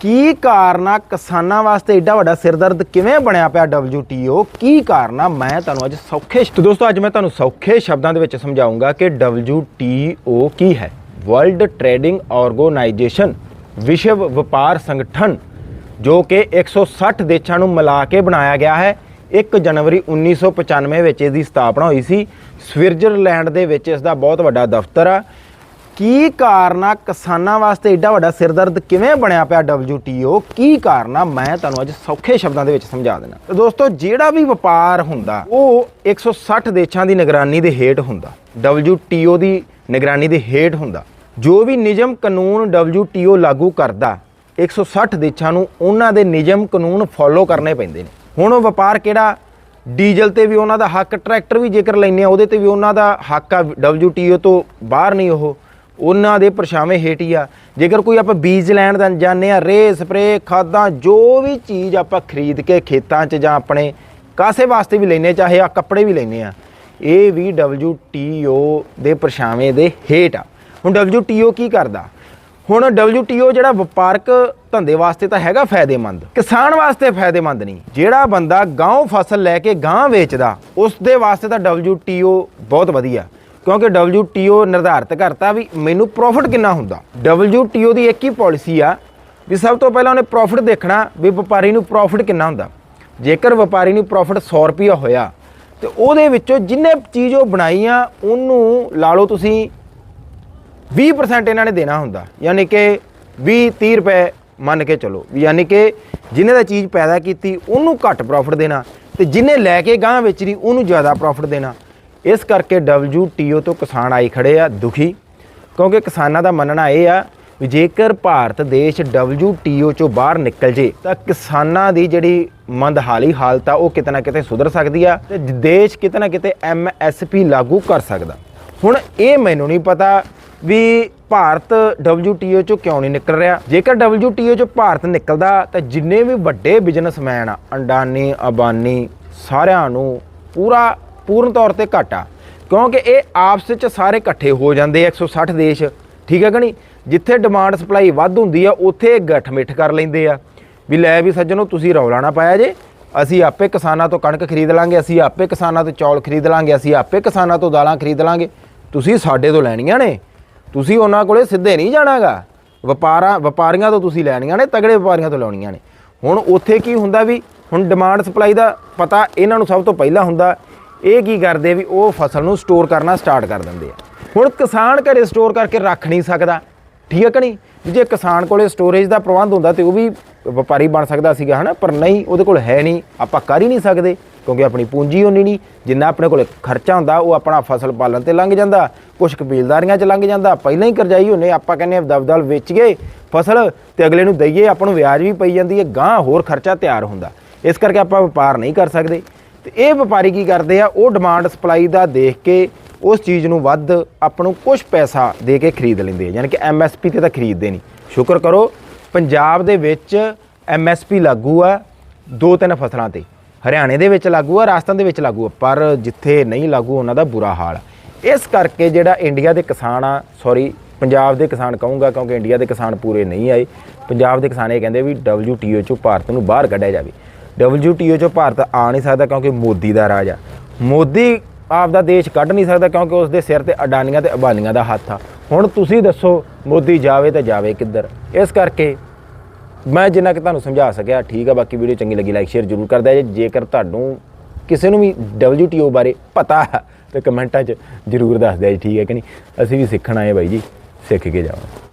ਕੀ ਕਾਰਨ ਆ? ਕਿਸਾਨਾਂ ਵਾਸਤੇ ਏਡਾ ਵੱਡਾ ਸਿਰਦਰਦ ਕਿਵੇਂ ਬਣਿਆ ਪਿਆ WTO ਕੀ ਕਾਰਨ ਆ? ਮੈਂ ਤੁਹਾਨੂੰ ਅੱਜ ਸੌਖੇ ਸ਼- ਦੋਸਤੋ, ਅੱਜ ਮੈਂ ਤੁਹਾਨੂੰ ਸੌਖੇ ਸ਼ਬਦਾਂ ਦੇ ਵਿੱਚ ਸਮਝਾਉਂਗਾ ਕਿ WTO ਕੀ ਹੈ। ਵਰਲਡ ਟ੍ਰੇਡਿੰਗ ਆਰਗੇਨਾਈਜੇਸ਼ਨ ਵਿਸ਼ਵ ਵਪਾਰ ਸੰਗਠਨ, ਜੋ ਕਿ 160 ਦੇਸ਼ਾਂ ਨੂੰ ਮਿਲਾ ਕੇ ਬਣਾਇਆ ਗਿਆ ਹੈ। 1 ਜਨਵਰੀ 1995 ਵਿੱਚ ਇਸ ਦੀ ਸਥਾਪਨਾ ਹੋਈ ਸੀ। ਸਵਿਟਜ਼ਰਲੈਂਡ ਦੇ ਵਿੱਚ ਇਸ ਦਾ ਬਹੁਤ ਵੱਡਾ ਦਫ਼ਤਰ ਆ। ਕੀ ਕਾਰਨ ਆ ਕਿਸਾਨਾਂ ਵਾਸਤੇ ਏਡਾ ਵੱਡਾ ਸਿਰਦਰਦ ਕਿਵੇਂ ਬਣਿਆ ਪਿਆ WTO ਕੀ ਕਾਰਨ ਆ? ਮੈਂ ਤੁਹਾਨੂੰ ਅੱਜ ਸੌਖੇ ਸ਼ਬਦਾਂ ਦੇ ਵਿੱਚ ਸਮਝਾ ਦੇਣਾ ਤੇ ਦੋਸਤੋ, ਜਿਹੜਾ ਵੀ ਵਪਾਰ ਹੁੰਦਾ, ਉਹ 160 ਦੇਸ਼ਾਂ ਦੀ ਨਿਗਰਾਨੀ ਦੇ ਹੇਠ ਹੁੰਦਾ। WTO ਦੀ ਨਿਗਰਾਨੀ ਦੇ ਹੇਠ ਹੁੰਦਾ। ਜੋ ਵੀ ਨਿਯਮ ਕਾਨੂੰਨ WTO ਲਾਗੂ ਕਰਦਾ 160 ਦੇਸ਼ਾਂ ਨੂੰ ਉਹਨਾਂ ਦੇ ਨਿਯਮ ਕਾਨੂੰਨ ਫੋਲੋ ਕਰਨੇ ਪੈਂਦੇ ਨੇ। ਹੁਣ ਉਹ ਵਪਾਰ ਕਿਹੜਾ? ਡੀਜ਼ਲ ਤੇ ਵੀ ਉਹਨਾਂ ਦਾ ਹੱਕ, ਟਰੈਕਟਰ ਵੀ ਜੇਕਰ ਲੈਨੇ ਆ, ਉਹਦੇ ਤੇ ਵੀ ਉਹਨਾਂ ਦਾ ਹੱਕ ਆ। WTO ਤੋਂ ਬਾਹਰ ਨਹੀਂ ਉਹ। ਉਹਨਾਂ ਦੇ ਪਰਛਾਵੇਂ ਹੇਠ ਹੀ ਆ। ਜੇਕਰ ਕੋਈ ਆਪਾਂ ਬੀਜ ਲੈਣ ਦਾ ਜਾਂਦੇ ਆ ਰੇ ਸਪਰੇ ਖਾਦਾਂ, ਜੋ ਵੀ ਚੀਜ਼ ਆਪਾਂ ਖਰੀਦ ਕੇ ਖੇਤਾਂ 'ਚ ਜਾਂ ਆਪਣੇ ਕਾਸੇ ਵਾਸਤੇ ਵੀ ਲੈਨੇ ਚਾਹੇ ਆ ਕੱਪੜੇ ਵੀ ਲੈਨੇ ਆ, ਇਹ ਵੀ WTO ਦੇ ਪਰਛਾਵੇਂ ਦੇ ਹੇਠ ਆ। ਹੁਣ WTO ਕੀ ਕਰਦਾ? ਹੁਣ WTO ਜਿਹੜਾ ਵਪਾਰਕ ਧੰਦੇ ਵਾਸਤੇ ਤਾਂ ਹੈਗਾ ਫਾਇਦੇਮੰਦ, ਕਿਸਾਨ ਵਾਸਤੇ ਫਾਇਦੇਮੰਦ ਨਹੀਂ। ਜਿਹੜਾ ਬੰਦਾ ਗਾਂਵ ਫਸਲ ਲੈ ਕੇ ਗਾਂ ਵੇਚਦਾ ਉਸ ਦੇ ਵਾਸਤੇ ਤਾਂ WTO ਬਹੁਤ ਵਧੀਆ। ਕਿਉਂਕਿ WTO ਨਿਰਧਾਰਿਤ ਕਰਤਾ ਵੀ ਮੈਨੂੰ ਪ੍ਰੋਫਿਟ ਕਿੰਨਾ ਹੁੰਦਾ। WTO ਦੀ ਇੱਕ ਹੀ ਪਾਲਿਸੀ ਆ ਵੀ ਸਭ ਤੋਂ ਪਹਿਲਾਂ ਉਹਨੇ ਪ੍ਰੋਫਿਟ ਦੇਖਣਾ ਵੀ ਵਪਾਰੀ ਨੂੰ ਪ੍ਰੋਫਿਟ ਕਿੰਨਾ ਹੁੰਦਾ। ਜੇਕਰ ਵਪਾਰੀ ਨੂੰ ਪ੍ਰੋਫਿਟ 100 ਰੁਪਿਆ ਹੋਇਆ, ਤੇ ਉਹਦੇ ਵਿੱਚੋਂ ਜਿੰਨੇ ਚੀਜ਼ ਉਹ ਬਣਾਈ ਆ ਉਹਨੂੰ ਲਾ ਲਓ ਤੁਸੀਂ 20% ਇਹਨਾਂ ਨੇ ਦੇਣਾ ਹੁੰਦਾ। ਯਾਨੀ ਕਿ 20 30 ਰੁਪਏ ਮੰਨ ਕੇ ਚਲੋ। ਵੀ ਯਾਨੀ ਕਿ ਜਿਹਨੇ ਦਾ ਚੀਜ਼ ਪੈਦਾ ਕੀਤੀ, ਉਹਨੂੰ ਘੱਟ ਪ੍ਰੋਫਿਟ ਦੇਣਾ ਤੇ ਜਿਹਨੇ ਲੈ ਕੇ ਗਾਂ ਵੇਚਣੀ, ਉਹਨੂੰ ਜ਼ਿਆਦਾ ਪ੍ਰੋਫਿਟ ਦੇਣਾ। ਇਸ ਕਰਕੇ WTO ਤੋਂ ਕਿਸਾਨ ਆਈ ਖੜੇ ਆ ਦੁਖੀ, ਕਿਉਂਕਿ ਕਿਸਾਨਾਂ ਦਾ ਮੰਨਣਾ ਇਹ ਆ ਵੀ ਜੇਕਰ ਭਾਰਤ ਦੇਸ਼ WTO ਚੋਂ ਬਾਹਰ ਨਿਕਲ ਜੇ, ਤਾਂ ਕਿਸਾਨਾਂ ਦੀ ਜਿਹੜੀ ਮੰਦਹਾਲੀ ਹਾਲਤ ਆ, ਉਹ ਕਿਤੇ ਨਾ ਕਿਤੇ ਸੁਧਰ ਸਕਦੀ ਆ ਤੇ ਦੇਸ਼ ਕਿਤੇ ਨਾ ਕਿਤੇ MSP ਲਾਗੂ ਕਰ ਸਕਦਾ। ਹੁਣ ਇਹ ਮੈਨੂੰ ਨਹੀਂ ਪਤਾ ਵੀ ਭਾਰਤ WTO ਚੋਂ ਕਿਉਂ ਨਹੀਂ ਨਿਕਲ ਰਿਹਾ। ਜੇਕਰ WTO ਚੋਂ ਭਾਰਤ ਨਿਕਲਦਾ, ਤਾਂ ਜਿੰਨੇ ਵੀ ਵੱਡੇ ਬਿਜ਼ਨਸਮੈਨ ਆ, ਅੰਡਾਨੀ, ਅਬਾਨੀ, ਸਾਰਿਆਂ ਨੂੰ ਪੂਰਾ ਪੂਰਨ ਤੌਰ ਤੇ ਘਾਟਾ ਕਿਉਂਕਿ ਇਹ ਆਪਸ ਵਿੱਚ ਸਾਰੇ ਇਕੱਠੇ ਹੋ ਜਾਂਦੇ ਆ 160 ਦੇਸ਼। ਠੀਕ ਹੈ ਕਿ ਨਹੀਂ? ਜਿੱਥੇ ਡਿਮਾਂਡ ਸਪਲਾਈ ਵੱਧ ਹੁੰਦੀ ਆ, ਉੱਥੇ ਇਹ ਗੱਠ ਮਿੱਠ ਕਰ ਲੈਂਦੇ ਆ। ਵੀ ਲੈ ਵੀ ਸੱਜਣੋ, ਤੁਸੀਂ ਰੌਲਾ ਨਾ ਪਾਇਆ ਜੇ। ਅਸੀਂ ਆਪੇ ਕਿਸਾਨਾਂ ਤੋਂ ਕਣਕ ਖਰੀਦ ਲਾਂਗੇ, ਅਸੀਂ ਆਪੇ ਕਿਸਾਨਾਂ ਤੋਂ ਚੌਲ ਖਰੀਦ ਲਾਂਗੇ, ਅਸੀਂ ਆਪੇ ਕਿਸਾਨਾਂ ਤੋਂ ਦਾਲਾਂ ਖਰੀਦ ਲਾਂਗੇ। ਤੁਸੀਂ ਸਾਡੇ ਤੋਂ ਲੈਣੀਆਂ ਨੇ। ਤੁਸੀਂ ਉਹਨਾਂ ਕੋਲੇ ਸਿੱਧੇ ਨਹੀਂ ਜਾਣਾਗਾ। ਵਪਾਰਾਂ, ਵਪਾਰੀਆਂ ਤੋਂ ਤੁਸੀਂ ਲੈਣੀਆਂ ਨੇ, ਤਗੜੇ ਵਪਾਰੀਆਂ ਤੋਂ ਲਾਉਣੀਆਂ ਨੇ। ਹੁਣ ਉੱਥੇ ਕੀ ਹੁੰਦਾ ਵੀ, ਹੁਣ ਡਿਮਾਂਡ ਸਪਲਾਈ ਦਾ ਪਤਾ ਇਹਨਾਂ ਨੂੰ ਸਭ ਤੋਂ ਪਹਿਲਾਂ ਹੁੰਦਾ। ਇਹ ਕੀ ਕਰਦੇ ਵੀ ਉਹ ਫਸਲ ਨੂੰ ਸਟੋਰ ਕਰਨਾ ਸਟਾਰਟ ਕਰ ਦਿੰਦੇ ਆ। ਹੁਣ ਕਿਸਾਨ ਘਰੇ ਸਟੋਰ ਕਰਕੇ ਰੱਖ ਨਹੀਂ ਸਕਦਾ, ਠੀਕ ਹੈ ਕਿ ਨਹੀਂ? ਜੇ ਕਿਸਾਨ ਕੋਲੇ ਸਟੋਰੇਜ ਦਾ ਪ੍ਰਬੰਧ ਹੁੰਦਾ ਤੇ ਉਹ ਵੀ ਵਪਾਰੀ ਬਣ ਸਕਦਾ ਸੀਗਾ, ਹਨਾ? ਪਰ ਨਹੀਂ, ਉਹਦੇ ਕੋਲ ਹੈ ਨਹੀਂ, ਆਪਾਂ ਕਰ ਹੀ ਨਹੀਂ ਸਕਦੇ, ਕਿਉਂਕਿ ਆਪਣੀ ਪੂੰਜੀ ਉਨੀ ਨਹੀਂ, ਜਿੰਨਾ ਆਪਣੇ ਕੋਲ ਖਰਚਾ ਹੁੰਦਾ, ਉਹ ਆਪਣਾ ਫਸਲ ਪਾਲਣ ਤੇ ਲੰਘ ਜਾਂਦਾ ਕੁਝ ਕਬੀਲਦਾਰੀਆਂ 'ਚ ਲੰਘ ਜਾਂਦਾ, ਪਹਿਲਾਂ ਹੀ ਕਰਜ਼ਾਈ ਹੁੰਨੇ ਆਪਾਂ ਕਹਿੰਦੇ ਆ ਦਬਦਲ ਵੇਚ ਗਏ ਫਸਲ ਤੇ ਅਗਲੇ ਨੂੰ ਦਈਏ, ਆਪਾਂ ਨੂੰ ਵਿਆਜ ਵੀ ਪਈ ਜਾਂਦੀ ਹੈ ਗਾਂ ਹੋਰ ਖਰਚਾ ਤਿਆਰ ਹੁੰਦਾ। ਇਸ ਕਰਕੇ ਆਪਾਂ ਵਪਾਰ ਨਹੀਂ ਕਰ ਸਕਦੇ। ਤੇ ਇਹ ਵਪਾਰੀ ਕੀ ਕਰਦੇ ਆ? ਉਹ ਡਿਮਾਂਡ ਸਪਲਾਈ ਦਾ ਦੇਖ ਕੇ ਉਸ ਚੀਜ਼ ਨੂੰ ਵੱਧ ਆਪਾਂ ਨੂੰ ਕੁਝ ਪੈਸਾ ਦੇ ਕੇ ਖਰੀਦ ਲੈਂਦੇ ਆ। ਯਾਨੀ ਕਿ ਐਮਐਸਪੀ ਤੇ ਤਾਂ ਖਰੀਦਦੇ ਨਹੀਂ। ਸ਼ੁਕਰ ਕਰੋ, ਪੰਜਾਬ ਦੇ ਵਿੱਚ ਐਮਐਸਪੀ ਲਾਗੂ ਆ ਦੋ ਤਿੰਨ ਫਸਲਾਂ ਤੇ। ਹਰਿਆਣੇ ਦੇ ਵਿੱਚ ਲਾਗੂ ਆ, ਰਾਜਸਥਾਨ ਦੇ ਵਿੱਚ ਲਾਗੂ ਆ, ਪਰ ਜਿੱਥੇ ਨਹੀਂ ਲਾਗੂ, ਉਹਨਾਂ ਦਾ ਬੁਰਾ ਹਾਲ ਆ। ਇਸ ਕਰਕੇ ਜਿਹੜਾ ਇੰਡੀਆ ਦੇ ਕਿਸਾਨ ਆ ਸੌਰੀ ਪੰਜਾਬ ਦੇ ਕਿਸਾਨ ਕਹੂੰਗਾ ਕਿਉਂਕਿ ਇੰਡੀਆ ਦੇ ਕਿਸਾਨ ਪੂਰੇ ਨਹੀਂ ਆਏ। ਪੰਜਾਬ ਦੇ ਕਿਸਾਨ ਇਹ ਕਹਿੰਦੇ ਵੀ WTO ਚੋਂ ਭਾਰਤ ਨੂੰ ਬਾਹਰ ਕੱਢਿਆ ਜਾਵੇ। WTO ਚੋਂ ਭਾਰਤ ਆ ਨਹੀਂ ਸਕਦਾ ਕਿਉਂਕਿ ਮੋਦੀ ਦਾ ਰਾਜ ਆ। ਮੋਦੀ ਆਪ ਦਾ ਦੇਸ਼ ਕੱਢ ਨਹੀਂ ਸਕਦਾ ਕਿਉਂਕਿ ਉਸ ਦੇ ਸਿਰ ਤੇ ਅਡਾਨੀਆਂ ਤੇ ਅਬਾਨੀਆਂ ਦਾ ਹੱਥ ਆ। ਹੁਣ ਤੁਸੀਂ ਦੱਸੋ, ਮੋਦੀ ਜਾਵੇ ਤਾਂ ਜਾਵੇ ਕਿੱਧਰ? ਇਸ ਕਰਕੇ ਮੈਂ ਜਿੰਨਾ ਕਿ ਤੁਹਾਨੂੰ ਸਮਝਾ ਸਕਿਆ, ਠੀਕ ਆ, ਬਾਕੀ ਵੀਡੀਓ ਚੰਗੀ ਲੱਗੀ ਲਾਈਕ ਸ਼ੇਅਰ ਜ਼ਰੂਰ ਕਰਦਾ ਜੇ। ਜੇਕਰ ਤੁਹਾਨੂੰ ਕਿਸੇ ਨੂੰ ਵੀ WTO ਬਾਰੇ ਪਤਾ ਹੈ ਤੇ ਕਮੈਂਟਾਂ 'ਚ ਜ਼ਰੂਰ ਦੱਸ ਦਿਆ ਜੀ, ਠੀਕ ਹੈ ਕਿ ਨਹੀਂ? ਅਸੀਂ ਵੀ ਸਿੱਖਣ ਆਏ ਬਾਈ ਜੀ, ਸਿੱਖ ਕੇ ਜਾਵਾਂ